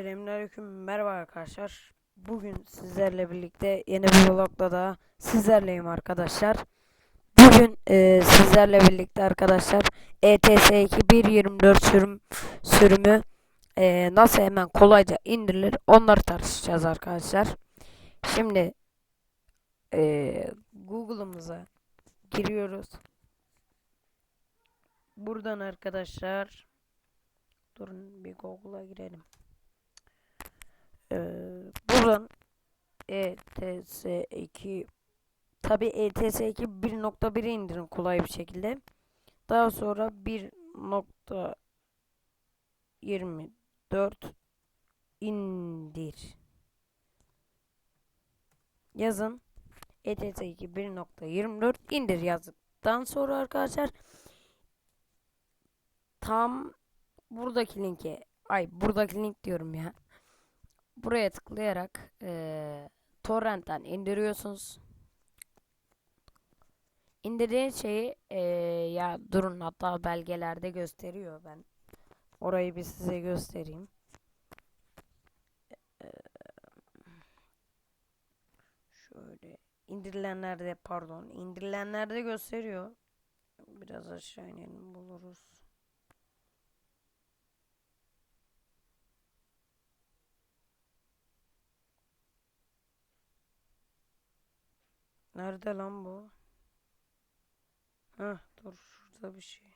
Selamünaleyküm. Merhaba arkadaşlar. Bugün sizlerle birlikte yeni bir vlogla da sizlerleyim arkadaşlar. Bugün e, sizlerle birlikte arkadaşlar E ETS 2124 sürüm sürümü e, nasıl hemen kolayca indirilir onları tartışacağız arkadaşlar. Şimdi e, Google'ımıza giriyoruz. Buradan arkadaşlar durun bir Google'a girelim. Ee, buradan ETS2 tabi ETS2 1.1'i indirin kolay bir şekilde. Daha sonra 1.24 indir. Yazın ETS2 1.24 indir yazdıktan sonra arkadaşlar tam buradaki linke ay buradaki link diyorum ya buraya tıklayarak eee torrentten indiriyorsunuz. İndirdiğiniz şeyi eee, ya durun hatta belgelerde gösteriyor ben. Orayı bir size göstereyim. Şöyle indirilenlerde pardon indirilenlerde gösteriyor. Biraz aşağı inelim buluruz. Nerede lan bu? Heh, dur şurada bir şey.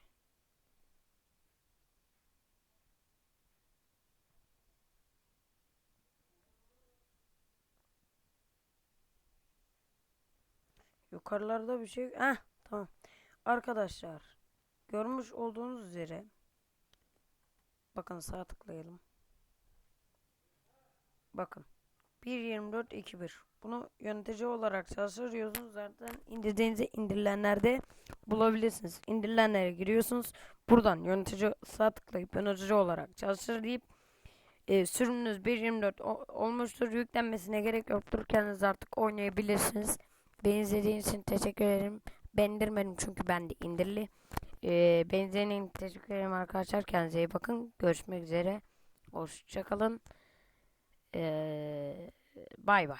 Yukarılarda bir şey. Heh, tamam. Arkadaşlar, görmüş olduğunuz üzere bakın sağ tıklayalım. Bakın. 1.24.2.1 Bunu yönetici olarak çalıştırıyorsunuz. Zaten indirdiğinizde indirilenlerde bulabilirsiniz. İndirilenlere giriyorsunuz. Buradan yönetici sağ tıklayıp yönetici olarak çalıştır deyip e, sürümünüz 1.24 o- olmuştur. Yüklenmesine gerek yoktur. Kendiniz artık oynayabilirsiniz. Beni izlediğiniz için teşekkür ederim. Ben indirmedim çünkü ben de indirili. E, beni izlediğiniz için teşekkür ederim arkadaşlar. Kendinize iyi bakın. Görüşmek üzere. Hoşçakalın. Ee, bay bay.